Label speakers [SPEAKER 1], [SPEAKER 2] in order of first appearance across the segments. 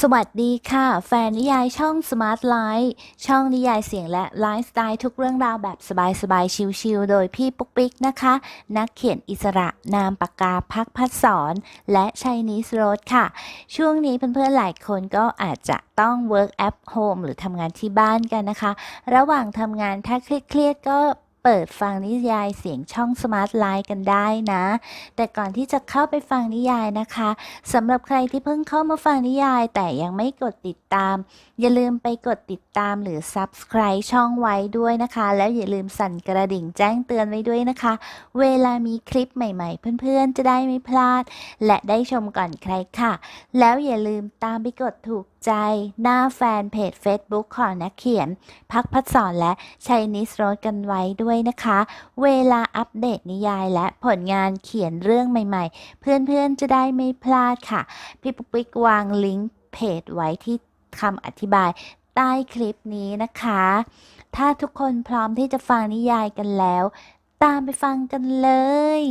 [SPEAKER 1] สวัสดีค่ะ แฟนนิยายช่อง Smart Life ช่องนิยายเสียงและไลฟ์สไตล์ทุกเรื่องราวแบบสบายๆ ชิลๆ โดยพี่ปุ๊กปิ๊กนะคะ นักเขียนอิสระนามปากกาพักพัดสอนและชัยนิสโรดค่ะ ช่วงนี้เพื่อนๆ หลายคนก็อาจจะต้อง work at home หรือทำงานที่บ้านกันนะคะ ระหว่างทำงานถ้าเครียดๆก็ เปิดฟังนิยายเสียงช่อง Smart Life กันได้นะ แต่ก่อนที่จะเข้าไปฟังนิยายนะคะสำหรับใครที่เพิ่งเข้ามาฟังนิยาย แต่ยังไม่กดติดตาม อย่าลืมไปกดติดตามหรือ Subscribe ช่องไว้ด้วยนะคะ แล้วอย่าลืมสั่นกระดิ่งแจ้งเตือนไว้ด้วยนะคะ เวลามีคลิปใหม่ๆ เพื่อนๆ จะได้ไม่พลาด และได้ชมก่อนใครค่ะ แล้วอย่าลืมตามไปกดถูก ใจหน้าแฟนเพจ Facebook ของนักเขียน พักพัดสอนและชัยนิสโรดกันไว้ด้วยนะคะ เวลาอัปเดตนิยายและผลงานเขียนเรื่องใหม่ๆ เพื่อนๆจะได้ไม่พลาดค่ะ พี่ปุ๊กปิ๊กวางลิงก์เพจไว้ที่คำอธิบายใต้คลิปนี้นะคะ ถ้าทุกคนพร้อมที่จะฟังนิยายกันแล้ว ตามไปฟังกันเลย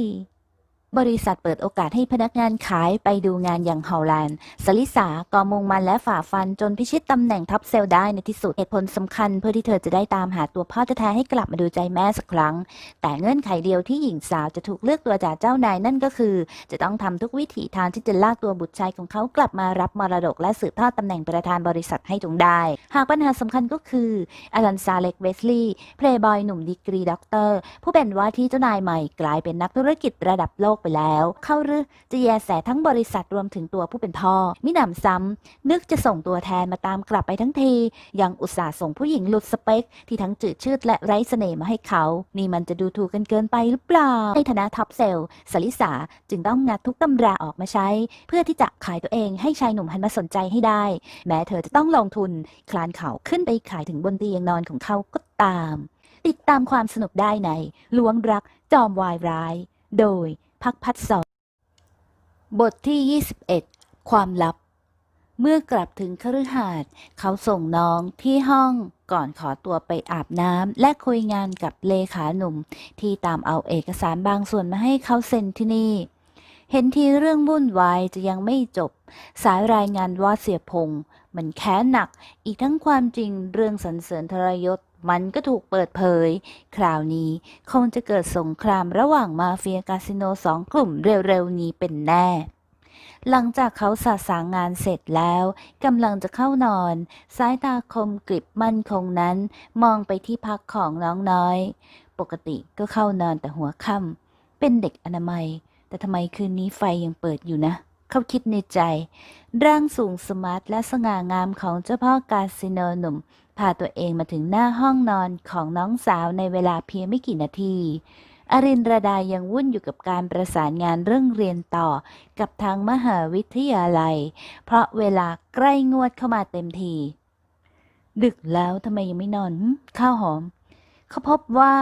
[SPEAKER 1] บริษัทเปิดโอกาสให้พนักงานขายไปดูงานอย่างเฮาแลนด์สลิสาก็มุ่งมันและฝ่าฟันจนพิชิตตำแหน่งท็อปเซลได้ในที่สุด เหตุผลสำคัญเพื่อที่เธอจะได้ตามหาตัวพ่อแท้ให้กลับมาดูใจแม่สักครั้ง แต่เงื่อนไขเดียวที่หญิงสาวจะถูกเลือกตัวจากเจ้านายนั่นก็คือ จะต้องทำทุกวิถีทางที่จะลากตัวบุตรชายของเขากลับมารับมรดกและสืบทอดตำแหน่งประธานบริษัทให้จงได้ หากปัญหาสำคัญก็คืออลันซาเล็กเวสลีย์เพลย์บอยหนุ่มดีกรีด็อกเตอร์ผู้เป็นว่าที่เจ้านายใหม่กลายเป็นนักธุรกิจระดับโลกไปแล้ว เข้าหรือจะแยแสทั้งบริษัทรวมถึงตัวผู้เป็นพ่อ มิหนำซ้ำ นึกจะส่งตัวแทนมาตามกลับไปทั้งที ยังอุตส่าห์ส่งผู้หญิงหลุดสเปค ที่ทั้งจืดชืดและไร้เสน่ห์มาให้เขา นี่มันจะดูถูกกันเกินไปหรือเปล่า ในฐานะท็อปเซลล์สลิสาจึงต้องงัดทุกตำราออกมาใช้ เพื่อที่จะขายตัวเองให้ชายหนุ่มหันมาสนใจให้ได้ แม้เธอจะต้องลงทุน คลานเขาขึ้นไปขายถึงบนเตียงนอนของเขาก็ตาม ติดตามความสนุกได้ในล้วงรักจอมวายร้าย โดย พักพัดสอนบทที่ 21 ความลับ เมื่อกลับถึงคฤหาสน์เขาส่งน้องที่ห้องก่อนขอตัวไปอาบน้ำและคุยงานกับเลขาหนุ่ม ที่ตามเอาเอกสารบางส่วนมาให้เขาเซ็นที่นี่ เห็นทีเรื่องวุ่นวายจะยังไม่จบ สายรายงานว่าเสียพงษ์มันแค้นหนัก อีกทั้งความจริงเรื่องสรรเสริญทรยศ มันก็ถูกเปิดเผย คราวนี้คงจะเกิดสงครามระหว่างมาเฟียคาสิโนสองกลุ่มเร็วๆนี้เป็นแน่ หลังจากเขาสะสางงานเสร็จแล้วกำลังจะเข้านอน สายตาคมกริบมั่นคงนั้น มองไปที่พักของน้องน้อย ปกติก็เข้านอนแต่หัวค่ำเป็นเด็กอนามัย แต่ทำไมคืนนี้ไฟยังเปิดอยู่นะเขาคิดในใจ ร่างสูงสมาร์ทและสง่างามของเจ้าพ่อกาสิโนหนุ่มาตัวเองมาถึงหน้าห้องนอนของน้องสาวในเวลาเพียงไม่กี่นาทีอรินรดายังวุ่นอยู่กับการประสานงานเรื่องเรียนต่อกับทางมหาวิทยาลัย เพราะเวลาใกล้งวดเข้ามาเต็มที ดึกแล้วทำไมยังไม่นอน ข้าวหอม เขาพบว่า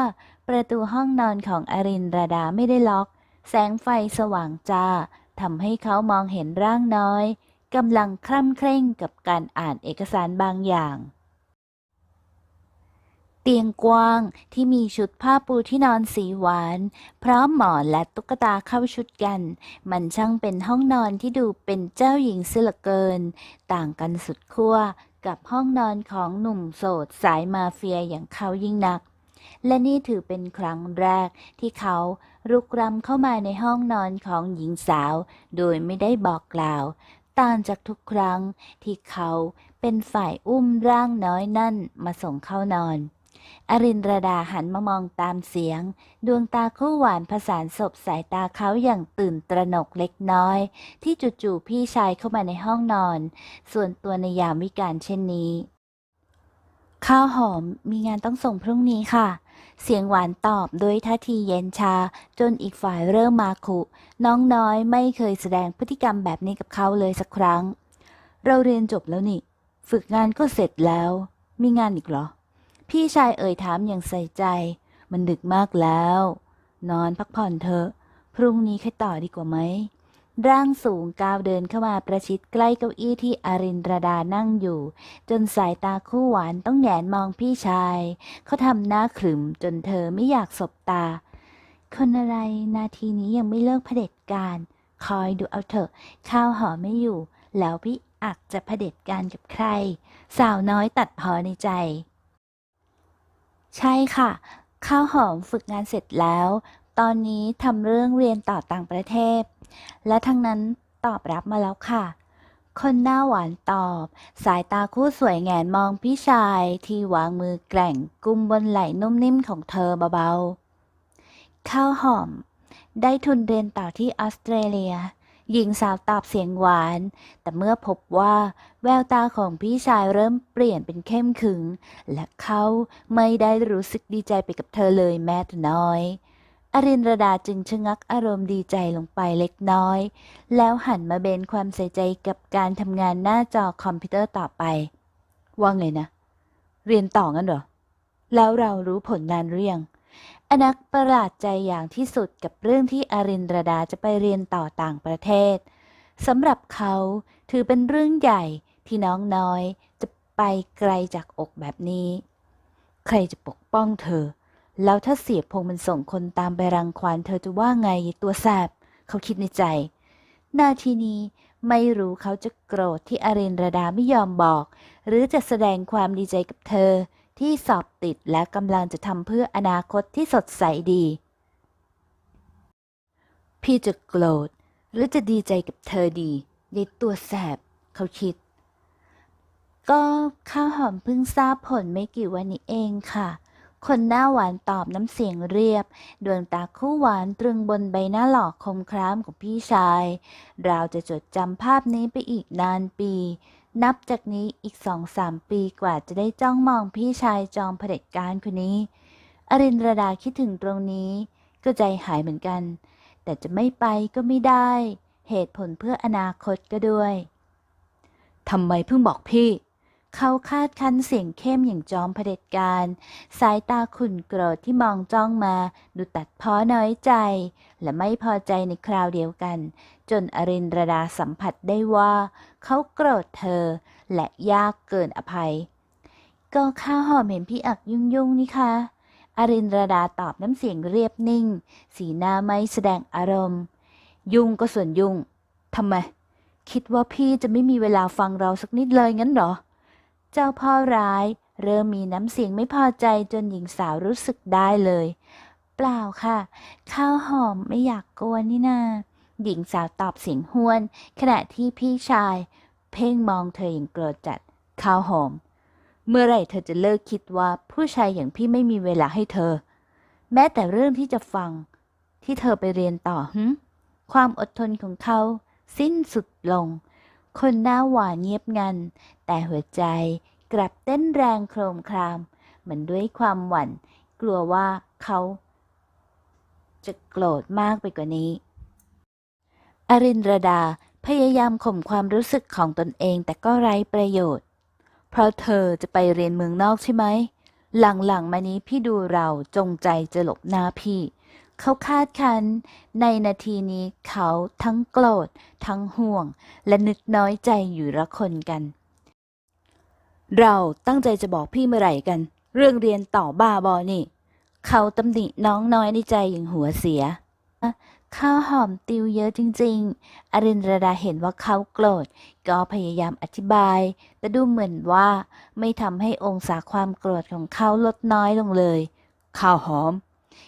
[SPEAKER 1] ประตูห้องนอนของอรินรดาไม่ได้ล็อก แสงไฟสว่างจ้าทำให้เขามองเห็นร่างน้อยกำลังคร่ำเคร่งกับการอ่านเอกสารบางอย่าง เตียงกว้างที่มีชุดผ้าปูที่นอนสีหวาน พร้อมหมอนและตุ๊กตาเข้าชุดกัน มันช่างเป็นห้องนอนที่ดูเป็นเจ้าหญิงเสียเหลือเกิน ต่างกันสุดขั้วกับห้องนอนของหนุ่มโสดสายมาเฟียอย่างเขายิ่งนัก และนี่ถือเป็นครั้งแรกที่เขารุกรำเข้ามาในห้องนอนของหญิงสาว โดยไม่ได้บอกกล่าว ต่างจากทุกครั้งที่เขาเป็นฝ่ายอุ้มร่างน้อยนั่นมาส่งเข้านอน อรินรดาหันมามองตามเสียง ดวงตาคู่หวานผสานศพสายตาเขาอย่างตื่นตระหนกเล็กน้อย ที่จู่ๆพี่ชายเข้ามาในห้องนอน ส่วนตัวในยามวิกาลเช่นนี้ ข้าวหอมมีงานต้องส่งพรุ่งนี้ค่ะ เสียงหวานตอบด้วยท่าทีเย็นชา จนอีกฝ่ายเริ่มมาคุน้องน้อยไม่เคยแสดงพฤติกรรมแบบนี้กับเขาเลยสักครั้ง เราเรียนจบแล้วนี่ ฝึกงานก็เสร็จแล้ว มีงานอีกเหรอ พี่ชายเอ่ยถามอย่างใส่ใจ มันดึกมากแล้ว นอนพักผ่อนเถอะ พรุ่งนี้ค่อยต่อดีกว่าไหม ร่างสูงก้าวเดินเข้ามาประชิดใกล้เก้าอี้ที่อารินรดานั่งอยู่ จนสายตาคู่หวานต้องแหงนมองพี่ชาย เขาทำหน้าขรึมจนเธอไม่อยากสบตา คนอะไรนาทีนี้ยังไม่เลิกเผด็จการ คอยดูเอาเถอะ ข้าวหอไม่อยู่ แล้วพี่อักจะเผด็จการกับใคร สาวน้อยตัดพอในใจ ใช่ค่ะ ข้าวหอมฝึกงานเสร็จแล้ว ตอนนี้ทำเรื่องเรียนต่อต่างประเทศ และทั้งนั้นตอบรับมาแล้วค่ะ คนหน้าหวานตอบ สายตาคู่สวยแงนมองพี่ชายที่วางมือแกร่งกุมบนไหล่นุ่มนิ่มของเธอเบาๆ ข้าวหอม ได้ทุนเรียนต่อที่ออสเตรเลีย หญิงสาวตอบเสียงหวาน แต่เมื่อพบว่า แววตาของพี่ชายเริ่มเปลี่ยนเป็นเข้มขึง และเขาไม่ได้รู้สึกดีใจไปกับเธอเลยแม้แต่น้อย อรินรดาจึงชะงักอารมณ์ดีใจลงไปเล็กน้อย แล้วหันมาเบนความใส่ใจกับการทำงานหน้าจอคอมพิวเตอร์ต่อไป ว่าไงนะ เรียนต่องั้นเหรอ แล้วเรารู้ผลงานหรือยัง อนักประหลาดใจอย่างที่สุดกับเรื่องที่อรินรดาจะไปเรียนต่อต่างประเทศสำหรับเขาถือเป็นเรื่องใหญ่ที่น้องน้อยจะไปไกลจากอกแบบนี้ ใครจะปกป้องเธอ แล้วถ้าเสียพงมันส่งคนตามไปรังควานเธอจะว่าไงตัวแสบเขาคิดในใจ นาทีนี้ไม่รู้เขาจะโกรธที่อรินรดาไม่ยอมบอก หรือจะแสดงความดีใจกับเธอ ที่สอบติดและกำลังจะทำเพื่ออนาคตที่สดใสดี พี่จะโกรธหรือจะดีใจกับเธอดีในตัวแสบเขาคิด ก็ข้าวหอมเพิ่งทราบผลไม่กี่วันนี้เองค่ะ คนหน้าหวานตอบน้ำเสียงเรียบ ดวงตาคู่หวานตรึงบนใบหน้าหล่อคมคล้ามของพี่ชาย เราจะจดจำภาพนี้ไปอีกนานปี นับจากนี้อีกสองสามปีกว่าจะได้จ้องมองพี่ชายจอมเผด็จการคนนี้ อรินรดาคิดถึงตรงนี้ ก็ใจหายเหมือนกัน แต่จะไม่ไปก็ไม่ได้ เหตุผลเพื่ออนาคตก็ด้วยทำไมเพิ่งบอกพี่ เขาคาดคันเสียงเข้มอย่างจอมเผด็จการ สายตาขุ่นโกรธที่มองจ้องมา ดูตัดพ้อน้อยใจ และไม่พอใจในคราวเดียวกัน จนอรินรดาสัมผัสได้ว่า เขาโกรธเธอ และยากเกินอภัย ก็ข้าหอมเห็นพี่อักยุ่งยุ่งๆนี่คะอรินรดาตอบน้ำเสียงเรียบนิ่ง สีหน้าไม่แสดงอารมณ์ ยุ่งก็ส่วนยุ่งทำไม คิดว่าพี่จะไม่มีเวลาฟังเราสักนิดเลยงั้นเหรอ เจ้าพ่อร้าย เริ่มมีน้ำเสียงไม่พอใจจนหญิงสาวรู้สึกได้เลย เปล่าค่ะ ข้าวหอมไม่อยากกวนนี่นาหญิงสาวตอบเสียงห้วน ขณะที่พี่ชาย เพ่งมองเธออย่างโกรธจัด ข้าวหอม เมื่อไหร่เธอจะเลิกคิดว่าผู้ชายอย่างพี่ไม่มีเวลาให้เธอ แม้แต่เรื่องที่จะฟัง ที่เธอไปเรียนต่อหึความอดทนของเขา สิ้นสุดลง คนหน้าหวานเงียบงัน แต่หัวใจกลับเต้นแรงโครมคราม เหมือนด้วยความหวั่น กลัวว่าเขา จะโกรธมากไปกว่านี้ อรินรดาพยายามข่มความรู้สึกของตนเองแต่ก็ไร้ประโยชน์ เพราะเธอจะไปเรียนเมืองนอกใช่ไหม หลังๆมานี้พี่ดูเราจงใจจะหลบหน้าพี่ เขาคาดคัน ในนาทีนี้เขาทั้งโกรธ ทั้งห่วง และนึกน้อยใจอยู่ละคนกัน เราตั้งใจจะบอกพี่เมื่อไหร่กัน เรื่องเรียนต่อบ้าบอนี่ เขาตำหนิน้องน้อยในใจอย่างหัวเสีย ข้าวหอมติวเยอะจริง ๆ อรินรดาเห็นว่าเขาโกรธ ก็พยายามอธิบาย แต่ดูเหมือนว่าไม่ทำให้องศาความโกรธของเขาลดน้อยลงเลย ข้าวหอม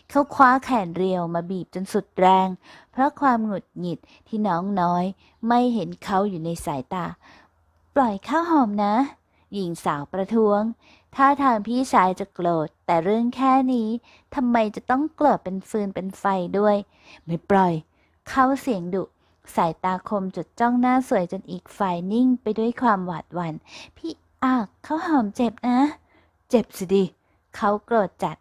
[SPEAKER 1] เขาคว้าแขนเรียวมาบีบจนสุดแรง เพราะความหงุดหงิดที่น้องน้อย ไม่เห็นเขาอยู่ในสายตา ปล่อยข้าวหอมนะ หญิงสาวประท้วง ถ้าทางพี่ชายจะโกรธ แต่เรื่องแค่นี้ทำไมจะต้องโกรธเป็นฟืนเป็นไฟด้วย ไม่ปล่อย เขาเสียงดุ สายตาคมจดจ้องหน้าสวยจนอีกฝ่ายนิ่งไปด้วยความหวาดหวัน่น พี่อากเขาหอมเจ็บนะ เจ็บสิดิ เขาโกรธจัด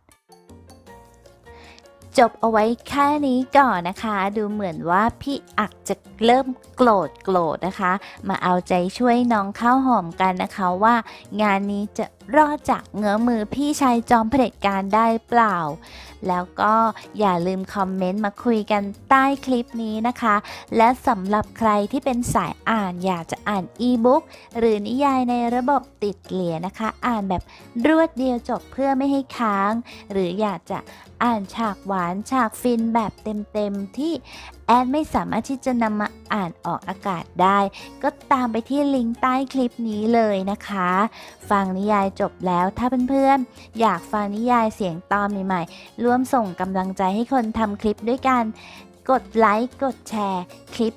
[SPEAKER 1] จบเอาไว้แค่นี้ก่อนนะคะ ดูเหมือนว่าพี่อักจะเริ่มโกรธโกรธนะคะ มาเอาใจช่วยน้องข้าวหอมกันนะคะว่างานนี้จะ รอดจากเงื้อมือพี่ชายจอมเผด็จการได้เปล่า แล้วก็อย่าลืมคอมเมนต์มาคุยกันใต้คลิปนี้นะคะ และสำหรับใครที่เป็นสายอ่านอยากจะอ่านอีบุ๊กหรือนิยายในระบบติดเหรียนะคะ อ่านแบบรวดเดียวจบเพื่อไม่ให้ค้าง หรืออยากจะอ่านฉากหวานฉากฟินแบบเต็มๆที่ แอดไม่สามารถที่จะนำมาอ่านออกอากาศได้ ก็ตามไปที่ลิงก์ใต้คลิปนี้เลยนะคะ ฟังนิยายจบแล้วถ้าเพื่อนๆ อยากฟังนิยายเสียงตอนใหม่ๆ ร่วมส่งกำลังใจให้คนทำคลิปด้วยกัน กดไลค์กดแชร์คลิป